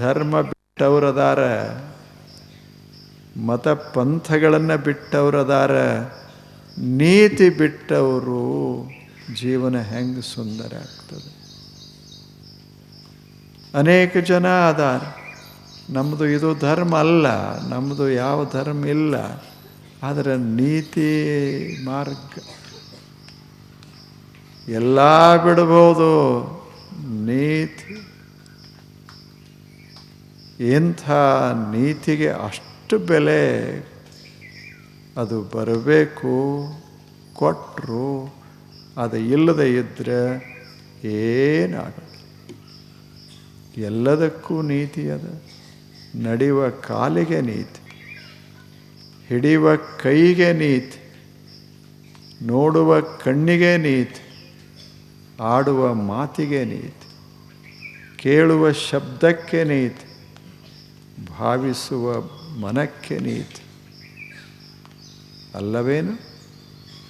ಧರ್ಮ ಬಿಟ್ಟವರದಾರ ಮತ ಪಂಥಗಳನ್ನು ಬಿಟ್ಟವರದಾರ, ನೀತಿ ಬಿಟ್ಟವರು ಜೀವನ ಹೆಂಗೆ ಸುಂದರ ಆಗ್ತದೆ. ಅನೇಕ ಜನ ಅದಾರ ನಮ್ಮದು ಇದು ಧರ್ಮ ಅಲ್ಲ ನಮ್ಮದು ಯಾವ ಧರ್ಮ ಇಲ್ಲ, ಆದರೆ ನೀತಿ ಮಾರ್ಗ. ಎಲ್ಲ ಬಿಡ್ಬೋದು, ನೀತಿ ಇಂಥ ನೀತಿಗೆ ಅಷ್ಟು ಬೆಲೆ? ಅದು ಬರಬೇಕು ಕೊಟ್ಟರು ಅದು ಇಲ್ಲದೆ ಇದ್ದರೆ ಏನಾಗಲ್ಲ ಎಲ್ಲದಕ್ಕೂ ನೀತಿ ಅದು. ನಡೆಯುವ ಕಾಲಿಗೆ ನೀತಿ, ಹಿಡಿಯುವ ಕೈಗೆ ನೀತಿ, ನೋಡುವ ಕಣ್ಣಿಗೆ ನೀತಿ, ಆಡುವ ಮಾತಿಗೆ ನೀತಿ, ಕೇಳುವ ಶಬ್ದಕ್ಕೆ ನೀತಿ ಭಾವಿಸುವ ಮನಕ್ಕೆ ನೀತಿ. ಅಲ್ಲವೇನು?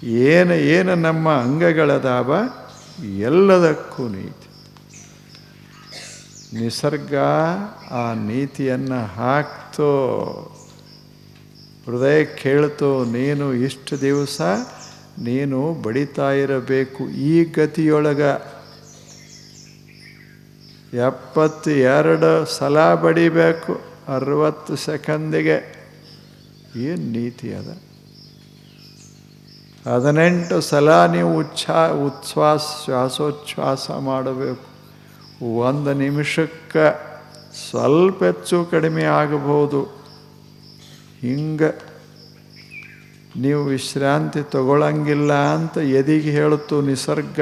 ಏನು ಏನು ನಮ್ಮ ಅಂಗಗಳದಾವ ಎಲ್ಲದಕ್ಕೂ ನೀತಿ. ನಿಸರ್ಗ ಆ ನೀತಿಯನ್ನು ಹಾಕ್ತೋ, ಹೃದಯ ಕೇಳ್ತೋ, ನೀನು ಇಷ್ಟು ದಿವಸ ನೀನು ಬಡಿತಾ ಇರಬೇಕು ಈ ಗತಿಯೊಳಗ. ಎಪ್ಪತ್ತು ಎರಡು ಸಲ ಬಡಿಬೇಕು. ಅರವತ್ತು ಸೆಕೆಂದಿಗೆ ಏನು ನೀತಿ ಅದ? ಹದಿನೆಂಟು ಸಲ ನೀವು ಉಚ್ಛಾ ಉಚ್ಛ್ವಾಸ ಶ್ವಾಸೋಚ್ಛ್ವಾಸ ಮಾಡಬೇಕು. ಒಂದು ನಿಮಿಷಕ್ಕೆ ಸ್ವಲ್ಪ ಹೆಚ್ಚು ಕಡಿಮೆ ಆಗಬಹುದು. ಹಿಂಗೆ ನೀವು ವಿಶ್ರಾಂತಿ ತಗೊಳ್ಳಂಗಿಲ್ಲ ಅಂತ ಎದಿಗೆ ಹೇಳುತ್ತು ನಿಸರ್ಗ.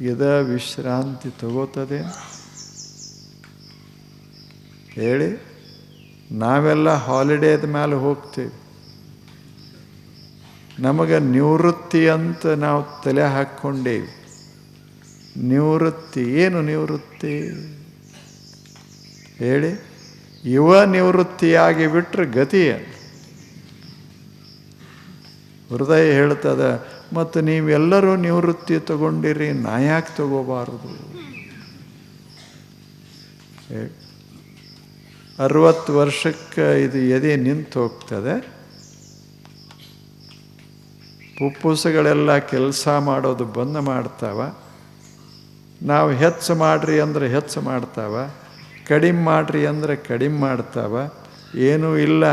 ಇದ ವಿಶ್ರಾಂತಿ ತಗೋತದೆ? ಹೇಳಿ, ನಾವೆಲ್ಲ ಹಾಲಿಡೇದ ಮೇಲೆ ಹೋಗ್ತೀವಿ. ನಮಗೆ ನಿವೃತ್ತಿ ಅಂತ ನಾವು ತಲೆ ಹಾಕ್ಕೊಂಡೇವಿ. ನಿವೃತ್ತಿ, ಏನು ನಿವೃತ್ತಿ? ಹೇಳಿ, ಯುವ ನಿವೃತ್ತಿಯಾಗಿ ಬಿಟ್ಟರೆ ಗತಿ ಹೃದಯ ಹೇಳ್ತದ, ಮತ್ತು ನೀವೆಲ್ಲರೂ ನಿವೃತ್ತಿ ತಗೊಂಡಿರಿ, ನಾ ಯಾಕೆ ತಗೋಬಾರದು? ಅರವತ್ತು ವರ್ಷಕ್ಕೆ ಇದು ಎದೆ ನಿಂತು ಹೋಗ್ತದೆ. ಪುಪ್ಪುಸಗಳೆಲ್ಲ ಕೆಲಸ ಮಾಡೋದು ಬಂದ್ ಮಾಡ್ತಾವ. ನಾವು ಹೆಚ್ಚು ಮಾಡ್ರಿ ಅಂದರೆ ಹೆಚ್ಚು ಮಾಡ್ತಾವ. ಕಡಿಮೆ ಮಾಡ್ರಿ ಅಂದರೆ ಕಡಿಮೆ ಮಾಡ್ತಾವ. ಏನೂ ಇಲ್ಲ,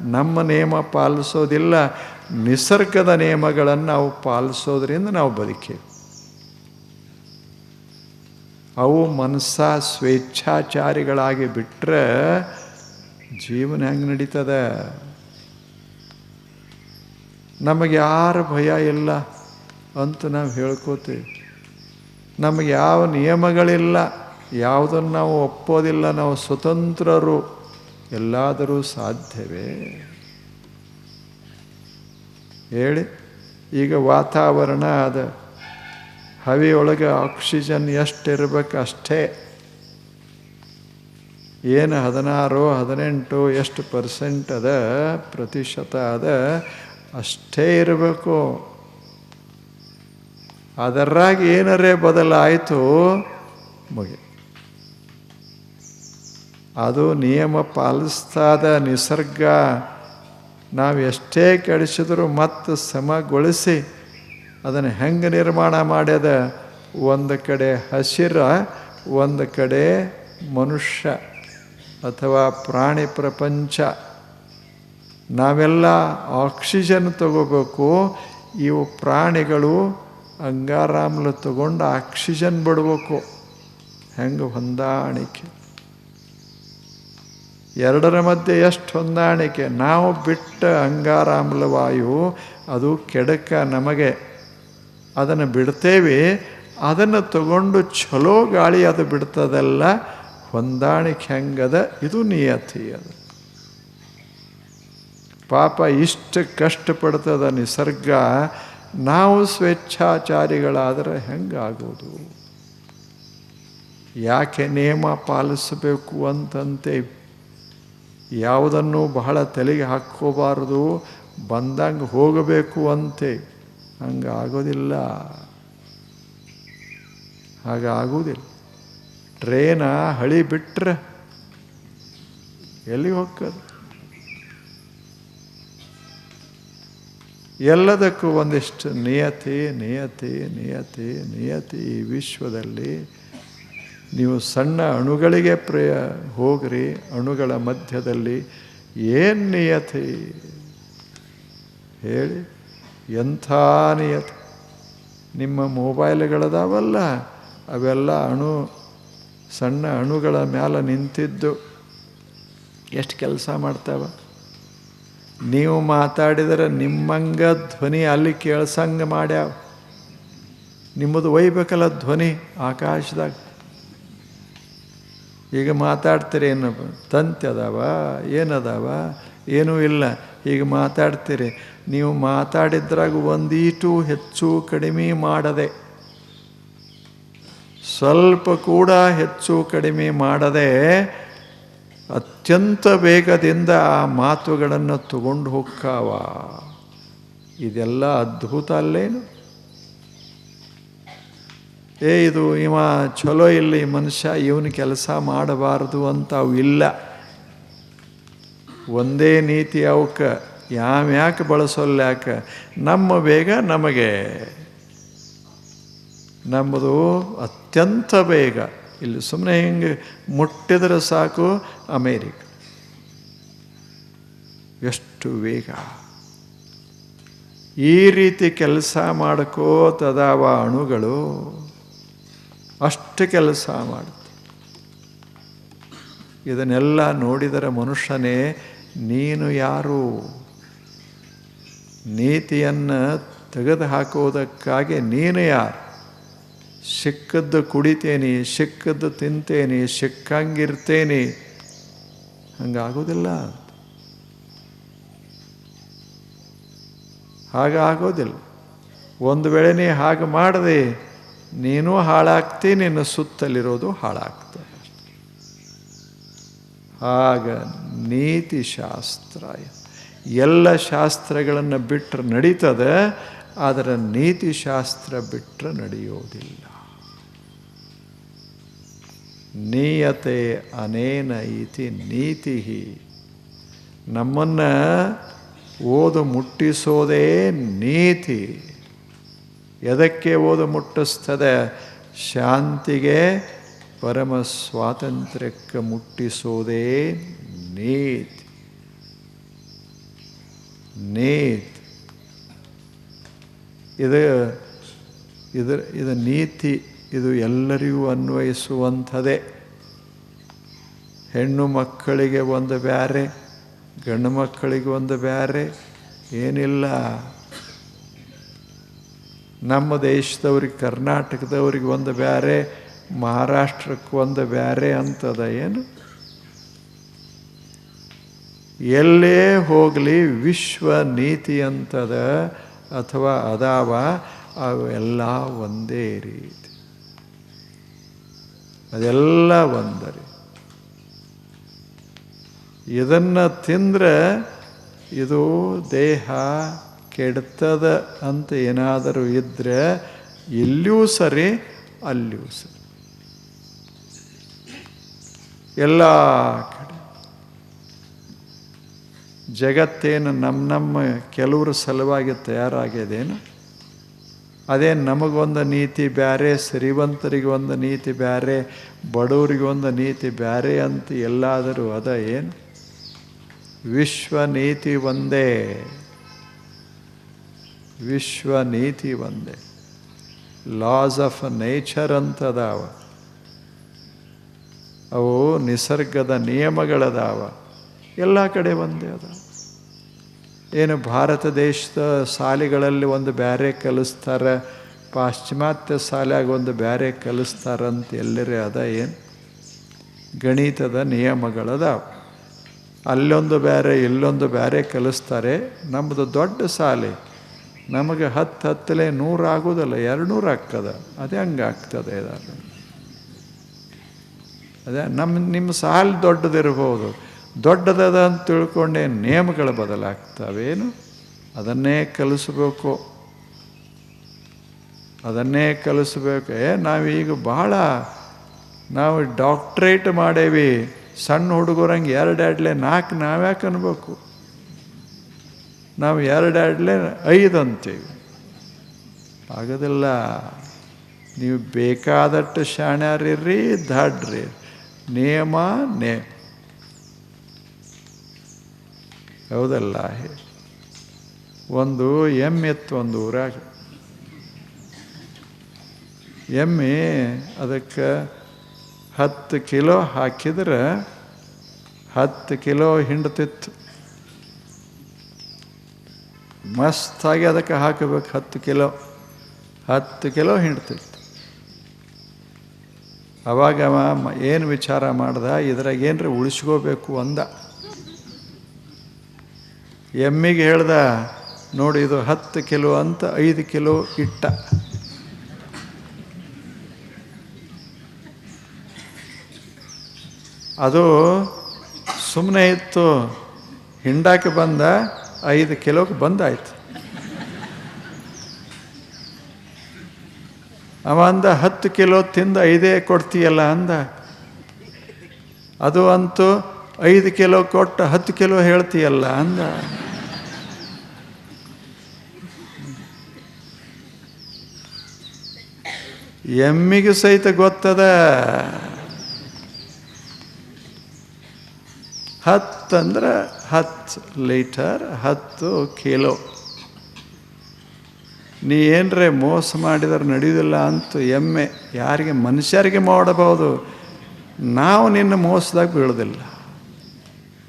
ನಮ್ಮ ನಿಯಮ ಪಾಲಿಸೋದಿಲ್ಲ. ನಿಸರ್ಗದ ನಿಯಮಗಳನ್ನು ನಾವು ಪಾಲಿಸೋದ್ರಿಂದ ನಾವು ಬದುಕೇವೆ. ಅವು ಮನಸ್ಸ ಸ್ವೇಚ್ಛಾಚಾರಿಗಳಾಗಿ ಬಿಟ್ಟರೆ ಜೀವನ ಹೆಂಗೆ ನಡೀತದೆ? ನಮಗೆ ಯಾರು ಭಯ ಇಲ್ಲ ಅಂತ ನಾವು ಹೇಳ್ಕೋತೀವಿ. ನಮಗೆ ಯಾವ ನಿಯಮಗಳಿಲ್ಲ, ಯಾವುದನ್ನು ನಾವು ಒಪ್ಪೋದಿಲ್ಲ, ನಾವು ಸ್ವತಂತ್ರರು, ಎಲ್ಲಾದರೂ ಸಾಧ್ಯವೇ? ಹೇಳಿ. ಈಗ ವಾತಾವರಣ ಅದ. ಹವಿಯೊಳಗೆ ಆಕ್ಸಿಜನ್ ಎಷ್ಟಿರ್ಬೇಕು ಅಷ್ಟೇ. ಏನು ಹದಿನಾರು, ಹದಿನೆಂಟು, ಎಷ್ಟು ಪರ್ಸೆಂಟ್ ಅದ, ಪ್ರತಿಶತ ಅದ, ಅಷ್ಟೇ ಇರಬೇಕು. ಅದರಾಗಿ ಏನರೇ ಬದಲಾಯಿತು, ಮುಗಿ. ಅದು ನಿಯಮ ಪಾಲಿಸ್ತಾದ ನಿಸರ್ಗ. ನಾವು ಎಷ್ಟೇ ಕೆಡಿಸಿದ್ರು ಮತ್ತೆ ಸಮಗೊಳಿಸಿ ಅದನ್ನು ಹೆಂಗೆ ನಿರ್ಮಾಣ ಮಾಡ್ಯದ? ಒಂದು ಕಡೆ ಹಸಿರ, ಒಂದು ಕಡೆ ಮನುಷ್ಯ ಅಥವಾ ಪ್ರಾಣಿ ಪ್ರಪಂಚ. ನಾವೆಲ್ಲ ಆಕ್ಸಿಜನ್ ತಗೋಬೇಕು, ಇವು ಪ್ರಾಣಿಗಳು ಅಂಗಾರಾಮ್ಲ ತಗೊಂಡು ಆಕ್ಸಿಜನ್ ಬಿಡ್ಬೇಕು. ಹೆಂಗೆ ಹೊಂದಾಣಿಕೆ? ಎರಡರ ಮಧ್ಯೆ ಎಷ್ಟು ಹೊಂದಾಣಿಕೆ? ನಾವು ಬಿಟ್ಟ ಅಂಗಾರಾಮ್ಲ ವಾಯು, ಅದು ಕೆಡಕ ನಮಗೆ. ಅದನ್ನು ಬಿಡ್ತೇವೆ. ಅದನ್ನು ತಗೊಂಡು ಚಲೋ ಗಾಳಿ ಅದು ಬಿಡ್ತದಲ್ಲ, ಹೊಂದಾಣಿಕೆ ಹೆಂಗದ ಇದು ನಿಯತಿ ಅದು. ಪಾಪ ಇಷ್ಟು ಕಷ್ಟಪಡ್ತದ ನಿಸರ್ಗ, ನಾವು ಸ್ವೇಚ್ಛಾಚಾರಿಗಳಾದರೆ ಹೆಂಗಾಗೋದು? ಯಾಕೆ ನಿಯಮ ಪಾಲಿಸಬೇಕು ಅಂತಂತೆ? ಯಾವುದನ್ನು ಬಹಳ ತಲೆಗೆ ಹಾಕ್ಕೋಬಾರ್ದು, ಬಂದಂಗೆ ಹೋಗಬೇಕು ಅಂತೆ. ಹಂಗೆ ಆಗೋದಿಲ್ಲ ಹಾಗಾಗುವುದಿಲ್ಲ ಟ್ರೇನ ಹಳಿ ಬಿಟ್ಟರೆ ಎಲ್ಲಿಗೆ ಹೋಗ್ತದೆ? ಎಲ್ಲದಕ್ಕೂ ಒಂದಿಷ್ಟು ನಿಯತಿ ನಿಯತಿ ನಿಯತಿ ನಿಯತಿ ಈ ವಿಶ್ವದಲ್ಲಿ. ನೀವು ಸಣ್ಣ ಅಣುಗಳಿಗೆ ಪ್ರಿಯ ಹೋಗ್ರಿ, ಅಣುಗಳ ಮಧ್ಯದಲ್ಲಿ ಏನು ನಿಯತಿ? ಹೇಳಿ. ಎಂಥ ನಿಯತಿ. ನಿಮ್ಮ ಮೊಬೈಲ್ಗಳದಾವಲ್ಲ, ಅವೆಲ್ಲ ಅಣು, ಸಣ್ಣ ಅಣುಗಳ ಮೇಲೆ ನಿಂತಿದ್ದು. ಎಷ್ಟು ಕೆಲಸ ಮಾಡ್ತಾವ? ನೀವು ಮಾತಾಡಿದರೆ ನಿಮ್ಮಂಗ ಧ್ವನಿ ಅಲ್ಲಿ ಕೇಳ್ಸಂಗೆ ಮಾಡ್ಯಾವ. ನಿಮ್ಮದು ಒಯ್ಬೇಕಲ್ಲ ಧ್ವನಿ ಆಕಾಶದಾಗ. ಈಗ ಮಾತಾಡ್ತೀರಿ ಏನಪ್ಪ ತಂತಿ ಅದಾವ, ಏನದಾವ? ಏನೂ ಇಲ್ಲ. ಈಗ ಮಾತಾಡ್ತೀರಿ. ನೀವು ಮಾತಾಡಿದ್ರಾಗ ಒಂದೀಟು ಹೆಚ್ಚು ಕಡಿಮೆ ಮಾಡದೆ. ಸ್ವಲ್ಪ ಕೂಡ ಹೆಚ್ಚು ಕಡಿಮೆ ಮಾಡದೆ ಅತ್ಯಂತ ವೇಗದಿಂದ ಆ ಮಾತುಗಳನ್ನು ತಗೊಂಡು ಹೋಗ್ಕಾವ. ಇದೆಲ್ಲ ಅದ್ಭುತ ಅಲ್ಲೇನು? ಏ, ಇದು ಇವ ಚಲೋ ಇಲ್ಲಿ ಮನುಷ್ಯ, ಇವನು ಕೆಲಸ ಮಾಡಬಾರದು ಅಂತ ಇಲ್ಲ. ಒಂದೇ ನೀತಿ ಅವಕ್ಕೆ. ಯಾವ್ಯಾಕೆ ಬಳಸೋಲ್ಲ ಯಾಕೆ? ನಮ್ಮ ಬೇಗ ನಮಗೆ. ನಮ್ಮದು ಅತ್ಯಂತ ಬೇಗ. ಇಲ್ಲಿ ಸುಮ್ಮನೆ ಹಿಂಗೆ ಮುಟ್ಟಿದ್ರೆ ಸಾಕು ಅಮೇರಿಕ. ಎಷ್ಟು ವೇಗ ಈ ರೀತಿ ಕೆಲಸ ಮಾಡ್ಕೋತದಾವ ಅಣುಗಳು. ಅಷ್ಟು ಕೆಲಸ ಮಾಡುತ್ತೆ ಇದನ್ನೆಲ್ಲ ನೋಡಿದರೆ ಮನುಷ್ಯನೇ ನೀನು ಯಾರು? ನೀತಿಯನ್ನು ತೆಗೆದು ಹಾಕುವುದಕ್ಕಾಗಿ ನೀನು ಯಾರು? ಸಿಕ್ಕದ್ದು ಕುಡಿತೇನೆ, ಸಿಕ್ಕದ್ದು ತಿಂತೇನೆ, ಸಿಕ್ಕಂಗಿರ್ತೇನೆ. ಹಂಗಾಗೋದಿಲ್ಲ ಹಾಗಾಗೋದಿಲ್ಲ ಒಂದು ವೇಳೆ ಹಾಗೆ ಮಾಡದೆ ನೀನು ಹಾಳಾಗ್ತಿ ನಿನ್ನ ಸುತ್ತಲಿರೋದು ಹಾಳಾಗ್ತದೆ. ಆಗ ನೀತಿ ಶಾಸ್ತ್ರ, ಎಲ್ಲ ಶಾಸ್ತ್ರಗಳನ್ನು ಬಿಟ್ಟರೆ ನಡೀತದೆ, ಆದರೆ ನೀತಿ ಶಾಸ್ತ್ರ ಬಿಟ್ಟರೆ ನಡೆಯೋದಿಲ್ಲ. ನೀಯತೆ ಅನೇನ ಇತಿ ನೀತಿ ನಮ್ಮನ್ನು ಓದು ಮುಟ್ಟಿಸೋದೇ ನೀತಿ. ಎದಕ್ಕೆ ಓದು ಮುಟ್ಟಿಸ್ತದೆ? ಶಾಂತಿಗೆ ಪರಮ ಸ್ವಾತಂತ್ರ್ಯಕ್ಕೆ ಮುಟ್ಟಿಸೋದೇ ನೀತಿ. ನೀತಿ. ಇದು ಇದರ ಇದು ನೀತಿ, ಇದು ಎಲ್ಲರಿಗೂ ಅನ್ವಯಿಸುವಂಥದೇ ಹೆಣ್ಣು ಮಕ್ಕಳಿಗೆ ಒಂದು ಬ್ಯಾರೆ, ಗಂಡು ಮಕ್ಕಳಿಗೆ ಒಂದು ಬ್ಯಾರೆ, ಏನಿಲ್ಲ. ನಮ್ಮ ದೇಶದವ್ರಿಗೆ, ಕರ್ನಾಟಕದವ್ರಿಗೆ ಒಂದು ಬ್ಯಾರೆ ಮಹಾರಾಷ್ಟ್ರಕ್ಕೆ ಒಂದು ಬ್ಯಾರೆ ಅಂತದ ಏನು? ಎಲ್ಲೇ ಹೋಗಲಿ ವಿಶ್ವ ನೀತಿ ಅಂತದ ಅಥವಾ ಅದಾವ? ಅವೆಲ್ಲ ಒಂದೇ ರೀತಿ. ಅದೆಲ್ಲ ಒಂದರಿ. ಇದನ್ನು ತಿಂದರೆ ಇದು ದೇಹ ಕೆಡ್ತದ ಅಂತ ಏನಾದರೂ ಇದ್ದರೆ ಇಲ್ಲಿಯೂ ಸರಿ, ಅಲ್ಲಿಯೂ ಸರಿ. ಎಲ್ಲ ಕಡೆ. ಜಗತ್ತೇನು ನಮ್ಮ ನಮ್ಮ ಕೆಲವರು ಸಲುವಾಗಿ ತಯಾರಾಗ್ಯದೇನು? ಅದೇ ನಮಗೊಂದು ನೀತಿ ಬ್ಯಾರೆ ಶ್ರೀವಂತರಿಗೆ ಒಂದು ನೀತಿ ಬ್ಯಾರೆ, ಬಡವರಿಗೆ ಒಂದು ನೀತಿ ಬ್ಯಾರೆ ಅಂತ ಎಲ್ಲಾದರೂ ಅದ ಏನು? ವಿಶ್ವ ನೀತಿ ಒಂದೇ. ವಿಶ್ವ ನೀತಿ ಒಂದೇ. ಲಾಸ್ ಆಫ್ ನೇಚರ್ ಅಂತದಾವ ಅವು ನಿಸರ್ಗದ ನಿಯಮಗಳದಾವ. ಎಲ್ಲ ಕಡೆ ಒಂದೇ ಅದ. ಏನು ಭಾರತ ದೇಶದ ಶಾಲೆಗಳಲ್ಲಿ ಒಂದು ಬ್ಯಾರೆ ಕಲಿಸ್ತಾರೆ, ಪಾಶ್ಚಿಮಾತ್ಯ ಶಾಲ್ಯಾಗ ಒಂದು ಬ್ಯಾರೆ ಕಲಿಸ್ತಾರಂತ ಎಲ್ಲರೇ ಅದ ಏನು? ಗಣಿತದ ನಿಯಮಗಳದಾವ. ಅಲ್ಲೊಂದು ಬೇರೆ ಇಲ್ಲೊಂದು ಬೇರೆ ಕಲಿಸ್ತಾರೆ. ನಮ್ಮದು ದೊಡ್ಡ ಶಾಲೆ ನಮಗೆ ಹತ್ತು ಹತ್ತಲೇ ನೂರು ಆಗೋದಲ್ಲ ಎರಡು ನೂರು ಆಗ್ತದೆ. ಅದೇ ಹಂಗೆ ಆಗ್ತದೆ ಇದಾಗ ಅದೇ, ನಮ್ಮ, ನಿಮ್ಮ ಸಾಲು ದೊಡ್ಡದಿರಬಹುದು. ದೊಡ್ಡದದ ಅಂತ ತಿಳ್ಕೊಂಡೇ ನಿಯಮಗಳು ಬದಲಾಗ್ತವೇನು? ಅದನ್ನೇ ಕಲಿಸ್ಬೇಕು. ಅದನ್ನೇ ಕಲಿಸ್ಬೇಕು. ಏ, ನಾವೀಗ ಬಹಳ ನಾವು ಡಾಕ್ಟ್ರೇಟ್ ಮಾಡೇವಿ. ಸಣ್ಣ ಹುಡುಗರಂಗೆ ಎರಡು ನಾಲ್ಕು ನಾವ್ಯಾಕೆ ಅನ್ಬೇಕು? ನಾವು ಎರಡು ಐದು ಅಂತೀವಿ. ಆಗೋದಿಲ್ಲ. ನೀವು ಬೇಕಾದಷ್ಟು ಶಾಣ್ಯಾರಿರ್ರಿ, ದಾಡ್ರಿ. ನಿಯಮ ನೇ. ಹೌದಲ್ಲ? ಒಂದು ಎಮ್ಮೆತ್ತು ಒಂದು ಊರಾಗ. ಎಮ್ಮೆ ಅದಕ್ಕೆ ಹತ್ತು ಕಿಲೋ ಹಾಕಿದ್ರೆ ಹತ್ತು ಕಿಲೋ ಹಿಂಡ್ತಿತ್ತು. ಮಸ್ತಾಗಿ ಅದಕ್ಕೆ ಹಾಕಬೇಕು ಹತ್ತು ಕಿಲೋ. ಹತ್ತು ಕಿಲೋ ಹಿಂಡ್ತಿತ್ತು. ಅವಾಗ ಅವ ಏನು ವಿಚಾರ ಮಾಡ್ದ, ಇದ್ರಾಗ ಏನ್ರಿ ಉಳಿಸ್ಕೋಬೇಕು ಅಂದ. ಎಮ್ಮಿಗೆ ಹೇಳ್ದ, ನೋಡಿ ಇದು ಹತ್ತು ಕಿಲೋ ಅಂತ ಐದು ಕಿಲೋ ಇಟ್ಟ. ಅದು ಸುಮ್ಮನೆ ಇತ್ತು, ಹಿಂಡಾಕೆ ಬಂದ, ಐದು ಕಿಲೋಗೆ ಬಂದಾಯ್ತು ಅವ ಅಂದ ಹತ್ತು ಕಿಲೋ ತಿಂದು ಐದೇ ಕೊಡ್ತೀಯಲ್ಲ ಅಂದ. ಅದು ಅಂತೂ ಐದು ಕಿಲೋ ಕೊಟ್ಟು ಹತ್ತು ಕಿಲೋ ಹೇಳ್ತೀಯಲ್ಲ ಅಂದ. ಎಮ್ಮಿಗೂ ಸಹಿತ ಗೊತ್ತದ. ಹತ್ತಂದ್ರೆ ಹತ್ತು ಲೀಟರ್, ಹತ್ತು ಕಿಲೋ. ನೀ ಏನರೇ ಮೋಸ ಮಾಡಿದರೆ ನಡೆಯುವುದಿಲ್ಲ ಅಂತೂ ಎಮ್ಮೆ ಯಾರಿಗೆ ಮನುಷ್ಯರಿಗೆ ಮಾಡಬಹುದು. ನಾವು ನಿನ್ನ ಮೋಸದಾಗ ಬೀಳೋದಿಲ್ಲ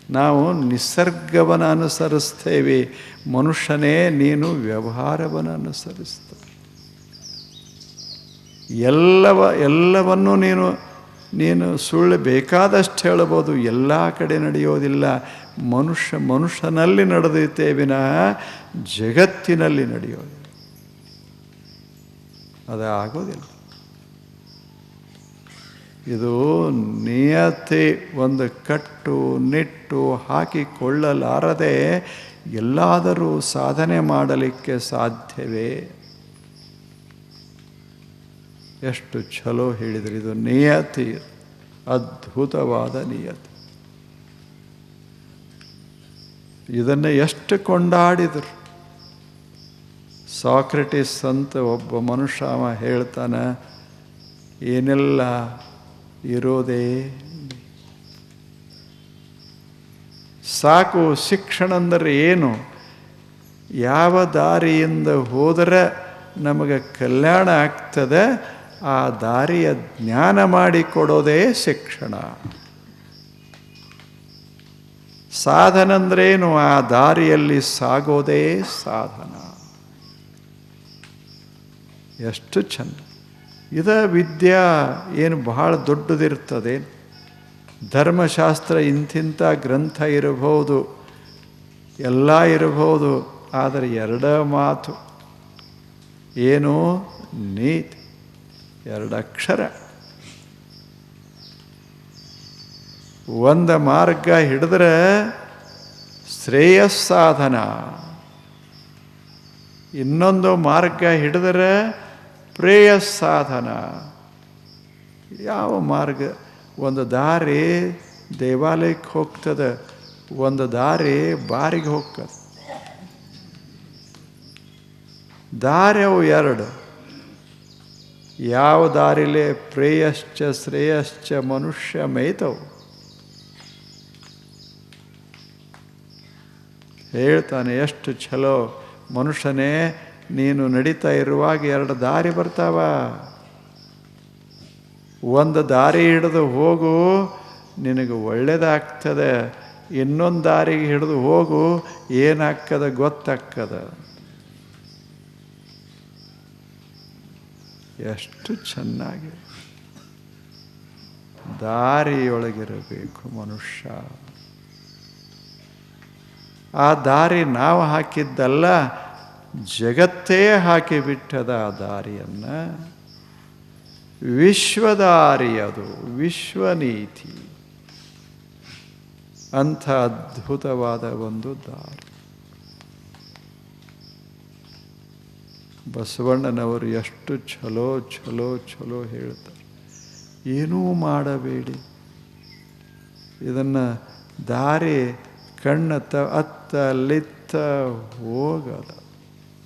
ನಾವು ನಿಸರ್ಗವನ್ನು ಅನುಸರಿಸ್ತೇವೆ. ಮನುಷ್ಯನೇ, ನೀನು ವ್ಯವಹಾರವನ್ನು ಅನುಸರಿಸ್ತೇವೆ ಎಲ್ಲವ, ಎಲ್ಲವನ್ನೂ ನೀನು ನೀನು ಸುಳ್ಳು ಬೇಕಾದಷ್ಟು ಹೇಳಬಹುದು. ಎಲ್ಲ ಕಡೆ ನಡೆಯೋದಿಲ್ಲ. ಮನುಷ್ಯ ಮನುಷ್ಯನಲ್ಲಿ ನಡೆದೈತೆ ವಿನಃ ಜಗತ್ತಿನಲ್ಲಿ ನಡೆಯೋದಿಲ್ಲ. ಅದು ಆಗೋದಿಲ್ಲ ಇದು ನಿಯತೆ ಒಂದು ಕಟ್ಟು, ನಿಟ್ಟು ಹಾಕಿಕೊಳ್ಳಲಾರದೆ ಎಲ್ಲಾದರೂ ಸಾಧನೆ ಮಾಡಲಿಕ್ಕೆ ಸಾಧ್ಯವೇ? ಎಷ್ಟು ಚಲೋ ಹೇಳಿದರೆ ಇದು. ನಿಯತಿ, ಅದ್ಭುತವಾದ ನಿಯತಿ. ಇದನ್ನು ಎಷ್ಟು ಕೊಂಡಾಡಿದರು? ಸಾಕ್ರೆಟಿಸ್ ಅಂತ ಒಬ್ಬ ಮನುಷ್ಯ ಅವ ಹೇಳ್ತಾನೆ, ಏನೆಲ್ಲ ಇರೋದೇ? ಸಾಕು ಶಿಕ್ಷಣ ಅಂದರೆ ಏನು? ಯಾವ ದಾರಿಯಿಂದ ಹೋದರೆ ನಮಗೆ ಕಲ್ಯಾಣ ಆಗ್ತದೆ, ಆ ದಾರಿಯ ಜ್ಞಾನ ಮಾಡಿಕೊಡೋದೇ ಶಿಕ್ಷಣ. ಸಾಧನ ಅಂದ್ರೇನು? ಆ ದಾರಿಯಲ್ಲಿ ಸಾಗೋದೇ ಸಾಧನ. ಎಷ್ಟು ಚೆಂದ. ಇದ ವಿದ್ಯಾ ಏನು ಬಹಳ ದೊಡ್ಡದಿರ್ತದೆ. ಧರ್ಮಶಾಸ್ತ್ರ ಇಂತಿಂಥ ಗ್ರಂಥ ಇರಬಹುದು. ಎಲ್ಲ ಇರಬಹುದು. ಆದರೆ ಎರಡ ಮಾತು. ಏನು? ನೀತಿ. ಎರಡಕ್ಷರ ಒಂದು ಮಾರ್ಗ ಹಿಡಿದ್ರೆ ಶ್ರೇಯಸ್ಸಾಧನ. ಇನ್ನೊಂದು ಮಾರ್ಗ ಹಿಡಿದ್ರೆ ಪ್ರೇಯಸ್ಸಾಧನ ಯಾವ ಮಾರ್ಗ? ಒಂದು ದಾರಿ ದೇವಾಲಯಕ್ಕೆ ಹೋಗ್ತದೆ, ಒಂದು ದಾರಿ ಬಾರಿಗೆ ಹೋಗ್ತದೆ. ದಾರಿ ಅವು ಎರಡು. ಯಾವ ದಾರಿಲೆ ಪ್ರೇಯಶ್ಚ ಶ್ರೇಯಶ್ಚ ಮನುಷ್ಯ ಮೇಯ್ತವು. ಹೇಳ್ತಾನೆ, ಎಷ್ಟು ಛಲೋ ಮನುಷ್ಯನೇ ನೀನು ನಡೀತಾ ಇರುವಾಗ ಎರಡು ದಾರಿ ಬರ್ತಾವ. ಒಂದು ದಾರಿ ಹಿಡಿದು ಹೋಗು, ನಿನಗೆ ಒಳ್ಳೇದಾಗ್ತದೆ. ಇನ್ನೊಂದು ದಾರಿಗೆ ಹಿಡಿದು ಹೋಗು, ಏನಾಗ್ತದೆ ಗೊತ್ತಾಗ್ತದ. ಎಷ್ಟು ಚೆನ್ನಾಗಿ. ದಾರಿಯೊಳಗಿರಬೇಕು ಮನುಷ್ಯ. ಆ ದಾರಿ ನಾವು ಹಾಕಿದ್ದಲ್ಲ ಜಗತ್ತೇ ಹಾಕಿಬಿಟ್ಟದ ದಾರಿಯನ್ನು ವಿಶ್ವದಾರಿ ಅದು, ವಿಶ್ವನೀತಿ. ಅಂಥ ಅದ್ಭುತವಾದ ಒಂದು ದಾರಿ. ಬಸವಣ್ಣನವರು ಎಷ್ಟು ಛಲೋ ಛಲೋ ಛಲೋ ಹೇಳ್ತಾರೆ. ಏನೂ ಮಾಡಬೇಡಿ. ಇದನ್ನು ದಾರಿ ಕಣ್ಣತ್ತ ತ ಅತ್ತ ಹೋಗದ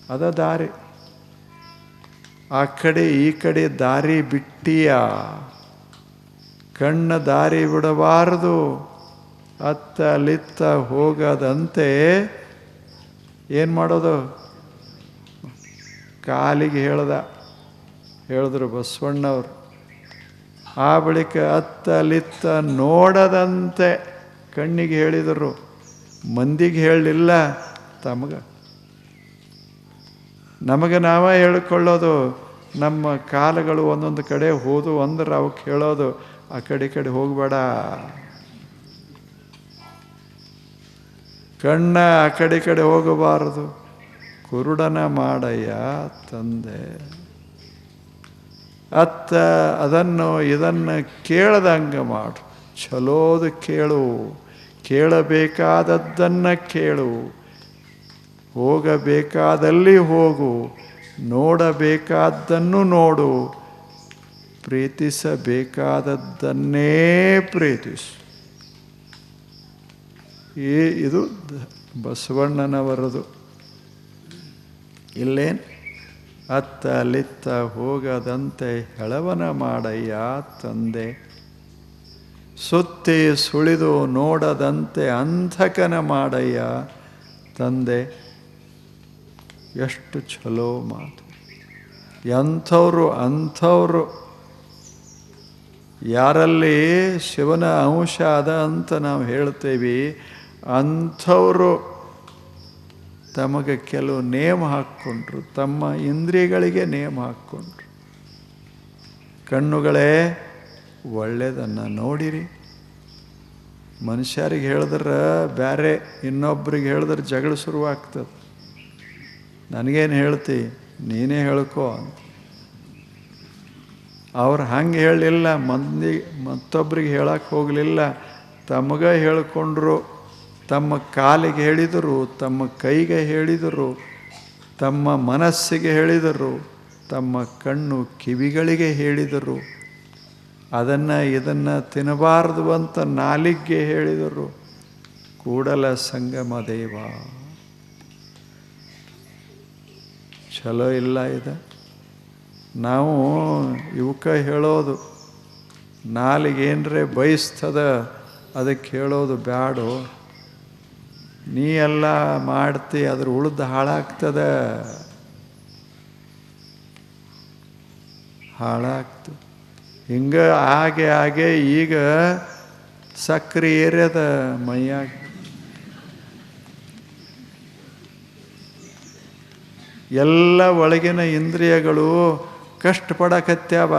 ಅದ ದಾರಿ. ಆ ಕಡೆ ಈ ಕಡೆ ದಾರಿ ಬಿಟ್ಟಿಯ. ಕಣ್ಣ ದಾರಿ ಬಿಡಬಾರದು. ಅತ್ತ ಅಲ್ಲಿತ್ತ ಹೋಗದಂತೆ ಏನು ಮಾಡೋದು? ಕಾಲಿಗೆ ಹೇಳ್ದ. ಹೇಳಿದ್ರು ಬಸವಣ್ಣವರು. ಆ ಬಳಿಕ ಅತ್ತ ಅಲ್ಲಿತ್ತ ನೋಡದಂತೆ ಕಣ್ಣಿಗೆ ಹೇಳಿದರು. ಮಂದಿಗೆ ಹೇಳಲಿಲ್ಲ ತಮಗ. ನಮಗೆ ನಾವೇ ಹೇಳ್ಕೊಳ್ಳೋದು ನಮ್ಮ ಕಾಲಗಳು ಒಂದೊಂದು ಕಡೆ ಹೋದು ಅಂದ್ರೆ ಅವಕ್ಕೆ ಹೇಳೋದು, ಆ ಕಡೆ ಕಡೆ ಹೋಗಬೇಡ. ಕಣ್ಣ ಆ ಕಡೆ ಕಡೆ ಹೋಗಬಾರದು. ಕುರುಡನ ಮಾಡಯ್ಯ ತಂದೆ. ಅತ್ತ ಅದನ್ನು ಇದನ್ನು ಕೇಳದಂಗೆ ಮಾಡು. ಚಲೋದು ಕೇಳು. ಕೇಳಬೇಕಾದದ್ದನ್ನು ಕೇಳು. ಹೋಗಬೇಕಾದಲ್ಲಿ ಹೋಗು, ನೋಡಬೇಕಾದ್ದನ್ನು ನೋಡು, ಪ್ರೀತಿಸಬೇಕಾದದ್ದನ್ನೇ ಪ್ರೀತಿಸು. ಈ ಇದು ಬಸವಣ್ಣನವರದು. ಇಲ್ಲೇನು? ಅತ್ತ ಅಲ್ಲಿತ್ತ ಹೋಗದಂತೆ ಹೆಳವನ ಮಾಡಯ್ಯ ತಂದೆ. ಸುತ್ತಿ ಸುಳಿದು ನೋಡದಂತೆ ಅಂಧಕನ ಮಾಡಯ್ಯ ತಂದೆ. ಎಷ್ಟು ಚಲೋ ಮಾತು. ಎಂಥವ್ರು ಅಂಥವ್ರು. ಯಾರಲ್ಲಿ ಶಿವನ ಅಂಶ ಅದ ಅಂತ ನಾವು ಹೇಳ್ತೇವೆ, ಅಂಥವರು ತಮಗೆ ಕೆಲವು ನೇಮ ಹಾಕ್ಕೊಂಡ್ರು, ತಮ್ಮ ಇಂದ್ರಿಯಗಳಿಗೆ ನೇಮ ಹಾಕ್ಕೊಂಡ್ರು. ಕಣ್ಣುಗಳೇ ಒಳ್ಳೆಯದನ್ನು ನೋಡಿರಿ. ಮನುಷ್ಯರಿಗೆ ಹೇಳಿದ್ರೆ ಬೇರೆ ಇನ್ನೊಬ್ರಿಗೆ ಹೇಳಿದ್ರೆ ಜಗಳ ಶುರುವಾಗ್ತದೆ. ನನಗೇನು ಹೇಳ್ತಿ? ನೀನೇ ಹೇಳ್ಕೋ. ಅವ್ರು ಹಂಗೆ ಹೇಳಲಿಲ್ಲ, ಮಂದಿ, ಮತ್ತೊಬ್ರಿಗೆ ಹೇಳಕ್ಕೆ ಹೋಗಲಿಲ್ಲ. ತಮಗೆ ಹೇಳಿಕೊಂಡ್ರು, ತಮ್ಮ ಕಾಲಿಗೆ ಹೇಳಿದರು, ತಮ್ಮ ಕೈಗೆ ಹೇಳಿದರು, ತಮ್ಮ ಮನಸ್ಸಿಗೆ ಹೇಳಿದರು, ತಮ್ಮ ಕಣ್ಣು ಕಿವಿಗಳಿಗೆ ಹೇಳಿದರು. ಅದನ್ನು, ಇದನ್ನು ತಿನ್ನಬಾರ್ದು ಅಂತ ನಾಲಿಗೆ ಹೇಳಿದರು. ಕೂಡಲ ಸಂಗಮ ದೇವ. ಚಲೋ ಇಲ್ಲ ಇದು. ನಾವು ಇವಕ್ಕೆ ಹೇಳೋದು ನಾಲಿಗೇನ್ರೆ ಬಯಸ್ತದ, ಅದಕ್ಕೆ ಹೇಳೋದು ಬ್ಯಾಡು. ನೀ ಎಲ್ಲ ಮಾಡ್ತಿ, ಅದ್ರ ಉಳ್ದು ಹಾಳಾಗ್ತದ. ಹಾಳಾಗ್ತು. ಹಿಂಗೆ ಹಾಗೆ ಹಾಗೆ ಈಗ ಸಕ್ರೆ ಏರ್ಯದ ಮೈಯಾಗ ಎಲ್ಲ ಒಳಗಿನ ಇಂದ್ರಿಯಗಳು ಕಷ್ಟಪಡಕತ್ಯಾವ.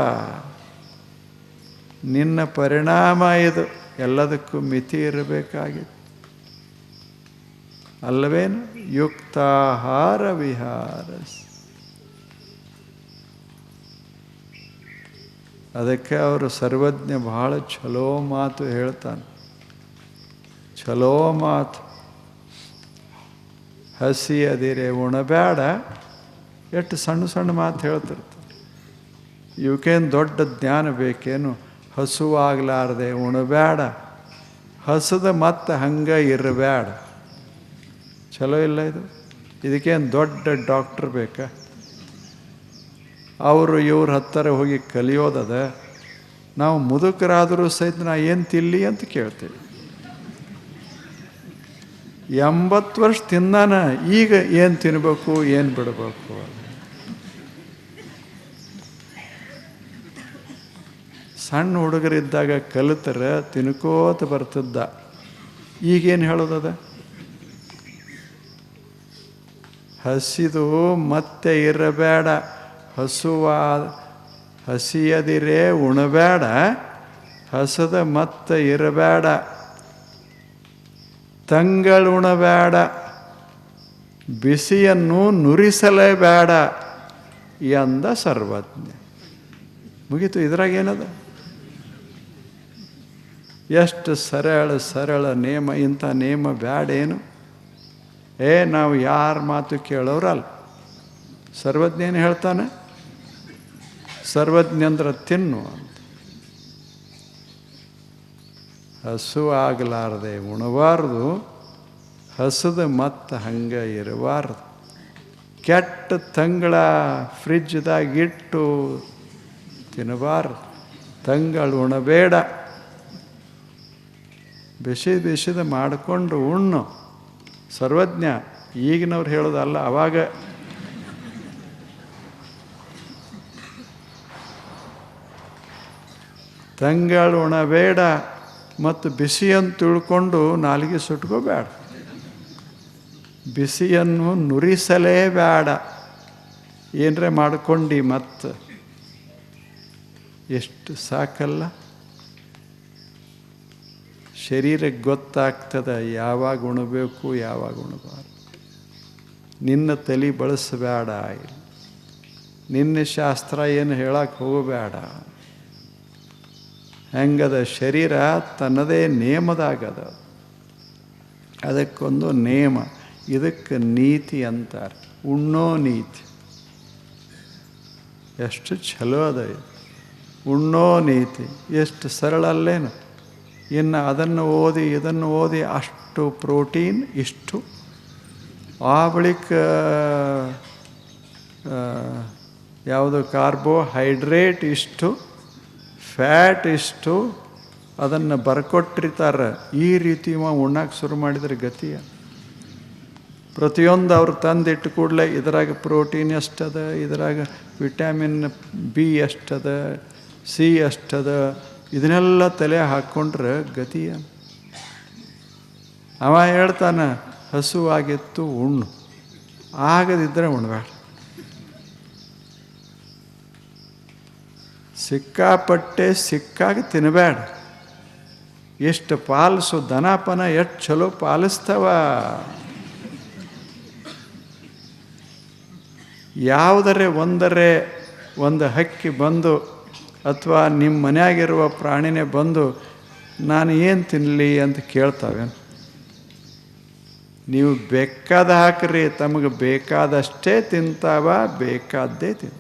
ನಿನ್ನ ಪರಿಣಾಮ ಇದು. ಎಲ್ಲದಕ್ಕೂ ಮಿತಿ ಇರಬೇಕಾಗಿತ್ತು. ಅಲ್ಲವೇನು? ಯುಕ್ತಾಹಾರ ವಿಹಾರ. ಅದಕ್ಕೆ ಅವರು ಸರ್ವಜ್ಞ ಬಹಳ ಚಲೋ ಮಾತು ಹೇಳ್ತಾನೆ. ಚಲೋ ಮಾತು. ಹಸಿ ಅದಿರೆ ಉಣಬೇಡ ಎಷ್ಟು ಸಣ್ಣ ಸಣ್ಣ ಮಾತು ಹೇಳ್ತಿರ್ತಾರೆ ಇವಕ್ಕೇನು ದೊಡ್ಡ ಜ್ಞಾನ ಬೇಕೇನು? ಹಸುವಾಗಲಾರ್ದೆ ಉಣಬೇಡ ಹಸದ ಮತ್ತೆ ಹಂಗೆ ಇರಬೇಡ ಚಲೋ ಇಲ್ಲ ಇದು? ಇದಕ್ಕೇನು ದೊಡ್ಡ ಡಾಕ್ಟ್ರ್ ಬೇಕಾ? ಅವರು ಇವ್ರ ಹತ್ತಿರ ಹೋಗಿ ಕಲಿಯೋದದ? ನಾವು ಮುದುಕರಾದರೂ ಸಹಿತ ನಾ ಏನು ತಿಲ್ಲಿ ಅಂತ ಕೇಳ್ತೇವೆ. ಎಂಬತ್ತು ವರ್ಷ ತಿನ್ನಾನ ಈಗ ಏನು ತಿನ್ನಬೇಕು ಏನು ಬಿಡಬೇಕು? ಸಣ್ಣ ಹುಡುಗರಿದ್ದಾಗ ಕಲಿತರ ತಿನ್ಕೋತ ಬರ್ತಿದ್ದ. ಈಗೇನು ಹೇಳೋದದ ಹಸಿದು ಮತ್ತೆ ಇರಬೇಡ, ಹಸುವ ಹಸಿಯದಿರೇ ಉಣಬೇಡ, ಹಸದ ಮತ್ತೆ ಇರಬೇಡ. ತಂಗಳುಣಬೇಡ. ಬಿಸಿಯನ್ನು ನುರಿಸಲೇಬೇಡ ಎಂದ ಸರ್ವಜ್ಞ. ಮುಗೀತು, ಇದ್ರಾಗ ಏನದ? ಎಷ್ಟು ಸರಳ ಸರಳ ನೇಮ, ಇಂಥ ನೇಮ ಬ್ಯಾಡೇನು ಏ, ನಾವು ಯಾರ ಮಾತು ಕೇಳೋರಲ್ಲ. ಸರ್ವಜ್ಞ ಏನು ಹೇಳ್ತಾನೆ? ಸರ್ವಜ್ಞ ಅಂದ್ರೆ ತಿನ್ನು ಅಂತ ಹಸು ಆಗಲಾರದೆ ಉಣಬಾರ್ದು, ಹಸದ ಮತ್ತು ಹಂಗೆ ಇರಬಾರ್ದು. ಕೆಟ್ಟ ತಂಗಳ ಫ್ರಿಜ್ದಾಗ ಇಟ್ಟು ತಿನ್ನಬಾರ್ದು. ತಂಗಳು ಉಣಬೇಡ. ಬಿಸಿ ಬಿಸಿದ ಮಾಡಿಕೊಂಡು ಉಣ್ಣು. ಸರ್ವಜ್ಞ, ಈಗಿನವ್ರು ಹೇಳೋದಲ್ಲ, ಅವಾಗ ತಂಗಳು ಉಣಬೇಡ. ಮತ್ತು ಬಿಸಿಯನ್ನು ತಿಳ್ಕೊಂಡು ನಾಲಿಗೆ ಸುಟ್ಕೋಬೇಡ. ಬಿಸಿಯನ್ನು ನುರಿಸಲೇ ಬೇಡ ಏನರೇ ಮಾಡ್ಕೊಂಡು ಮತ್ತು? ಎಷ್ಟು ಸಾಕಲ್ಲ. ಶರೀರಕ್ಕೆ ಗೊತ್ತಾಗ್ತದೆ ಯಾವಾಗ ಉಣಬೇಕು, ಯಾವಾಗ ಉಣಬಾರ್ದು. ನಿನ್ನ ತಲೆ ಬಳಸಬೇಡ ನಿನ್ನ ಶಾಸ್ತ್ರ ಏನು ಹೇಳಕ್ಕೆ ಹೋಗಬೇಡ. ಹೆಂಗದ ಶರೀರ ತನ್ನದೇ ನೇಮದಾಗದ. ಅದಕ್ಕೊಂದು ನೇಮ, ಇದಕ್ಕೆ ನೀತಿ ಅಂತಾರೆ. ಉಣ್ಣೋ ನೀತಿ. ಎಷ್ಟು ಚಲೋ ಅದ ಉಣ್ಣೋ ನೀತಿ, ಎಷ್ಟು ಸರಳ ಅಲ್ಲೇನು. ಇನ್ನು ಅದನ್ನು ಓದಿ, ಇದನ್ನು ಓದಿ ಅಷ್ಟು ಪ್ರೋಟೀನ್, ಇಷ್ಟು. ಆ ಬಳಿಕ ಯಾವುದು ಕಾರ್ಬೋಹೈಡ್ರೇಟ್ ಇಷ್ಟು. ಫ್ಯಾಟ್ ಇಷ್ಟು ಅದನ್ನು ಬರ್ಕೊಟ್ಟಿರ್ತಾರೆ. ಈ ರೀತಿ ಉಣ್ಣಕ್ಕೆ ಶುರು ಮಾಡಿದರೆ ಗತಿಯ. ಪ್ರತಿಯೊಂದು ಅವ್ರು ತಂದಿಟ್ಟು ಕೂಡಲೇ ಇದ್ರಾಗ ಪ್ರೋಟೀನ್ ಎಷ್ಟದ, ಇದರಾಗ ವಿಟ್ಯಾಮಿನ್ ಬಿ ಎಷ್ಟದ, ಸಿ ಎಷ್ಟದ, ಇದನ್ನೆಲ್ಲ ತಲೆ ಹಾಕ್ಕೊಂಡ್ರೆ ಗತಿಯ. ಅವ ಹೇಳ್ತಾನೆ ಹಸುವಾಗಿತ್ತು ಉಣ್ಣು. ಆಗದಿದ್ದರೆ ಉಣ್ಬೇಡ. ಸಿಕ್ಕಾಪಟ್ಟೆ ಸಿಕ್ಕಾಗ ತಿನ್ನಬೇಡ ಎಷ್ಟು ಪಾಲಿಸು ದನಪನ, ಎಷ್ಟು ಚಲೋ ಪಾಲಿಸ್ತವ. ಯಾವುದರೆ ಒಂದರೆ ಒಂದು ಹಕ್ಕಿ ಬಂದು ಅಥವಾ ನಿಮ್ಮ ಮನೆಯಾಗಿರುವ ಪ್ರಾಣಿನೇ ಬಂದು ನಾನು ಏನು ತಿನ್ನಲಿ ಅಂತ ಕೇಳ್ತಾವೆ ನೀವು ಬೇಕಾದ ಹಾಕ್ರಿ, ತಮಗೆ ಬೇಕಾದಷ್ಟೇ ತಿಂತಾವ, ಬೇಕಾದ್ದೇ ತಿನ್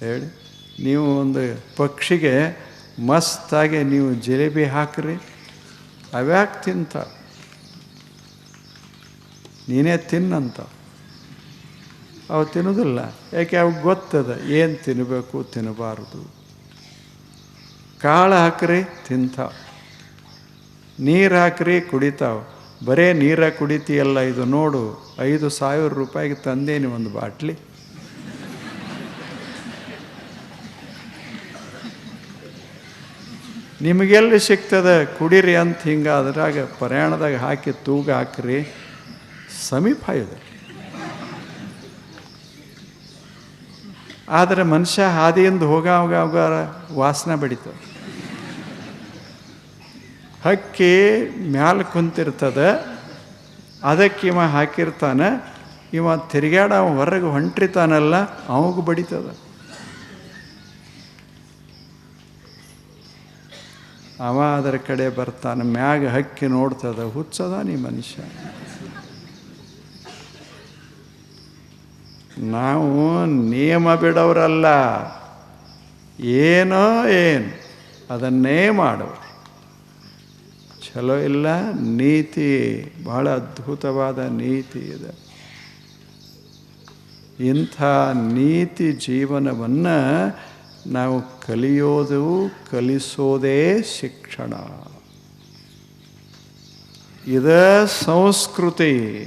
ಹೇಳಿ. ನೀವು ಒಂದು ಪಕ್ಷಿಗೆ ಮಸ್ತಾಗಿ ನೀವು ಜಿಲೇಬಿ ಹಾಕ್ರಿ. ಅವ್ಯಾಕೆ ತಿಂತ? ನೀನೇ ತಿನ್ನಂತ. ಅವು ತಿನ್ನೋದಿಲ್ಲ. ಯಾಕೆ? ಅವು ಗೊತ್ತದ. ಏನು ತಿನ್ನಬೇಕು ತಿನ್ನಬಾರ್ದು. ಕಾಳು ಹಾಕ್ರಿ ತಿಂತಾವ ನೀರು ಹಾಕ್ರಿ ಕುಡಿತಾವ ಬರೇ ನೀರ ಕುಡಿತೀಯಲ್ಲ ಇದು ನೋಡು. ಐದು ಸಾವಿರ ರೂಪಾಯಿಗೆ ತಂದೇನಿ ಒಂದು ಬಾಟ್ಲಿ. ನಿಮಗೆಲ್ಲಿ ಸಿಗ್ತದೆ? ಕುಡೀರಿ ಅಂತ ಹಿಂಗೆ ಅದ್ರಾಗ ಪ್ರಯಾಣದಾಗ ಹಾಕಿ ತೂಗ ಹಾಕ್ರಿ. ಸಮೀಪ ಇದೆ. ಆದರೆ ಮನುಷ್ಯ ಹಾದಿಯಿಂದ ಹೋಗಾವಾಗ ಹೋಗಾರ ವಾಸನೆ ಬಡಿತ ಹಕ್ಕಿ ಮ್ಯಾಲ ಕುಂತಿರ್ತದೆ. ಅದಕ್ಕೆ ಇವ ಹಾಕಿರ್ತಾನೆ. ಇವ ತಿರುಗಾಡ ಹೊರಗೆ ಹೊಂಟ್ರಿತಾನಲ್ಲ, ಅವಾಗ ಬಡಿತದ ಅವ ಅದರ ಕಡೆ ಬರ್ತಾನೆ, ಮ್ಯಾಗ ಹಕ್ಕಿ ನೋಡ್ತದ, ಹುಚ್ಚದ ನೀ ಮನುಷ್ಯ. ನಾವು ನಿಯಮ ಬಿಡೋರಲ್ಲ, ಏನೋ ಏನು, ಅದನ್ನೇ ಮಾಡೋರು. ಚಲೋ ಇಲ್ಲ, ನೀತಿ, ಬಹಳ ಅದ್ಭುತವಾದ ನೀತಿ ಇದೆ. ಇಂಥ ನೀತಿ ಜೀವನವನ್ನು ನಾವು ಕಲಿಯೋದು, ಕಲಿಸೋದೇ ಶಿಕ್ಷಣ. ಇದ ಸಂಸ್ಕೃತಿ.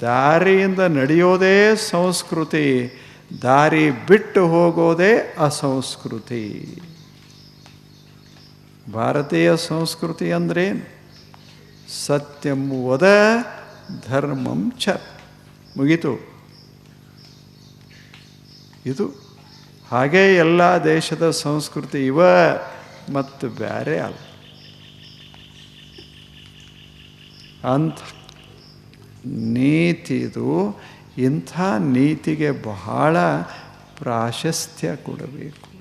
ದಾರಿಯಿಂದ ನಡೆಯೋದೇ ಸಂಸ್ಕೃತಿ. ದಾರಿ ಬಿಟ್ಟು ಹೋಗೋದೇ ಅಸಂಸ್ಕೃತಿ. ಭಾರತೀಯ ಸಂಸ್ಕೃತಿ ಅಂದ್ರೇನು? ಸತ್ಯಂ ವದ ಧರ್ಮಂ ಚ. ಮುಗಿತು. ಇದು ಹಾಗೇ ಎಲ್ಲ ದೇಶದ ಸಂಸ್ಕೃತಿ ಇವ ಮತ್ತು ಬೇರೆ ಅಲ್ಲ. ಅಂಥ ನೀತಿದು ಇಂಥ ನೀತಿಗೆ ಬಹಳ ಪ್ರಾಶಸ್ತ್ಯ ಕೊಡಬೇಕು.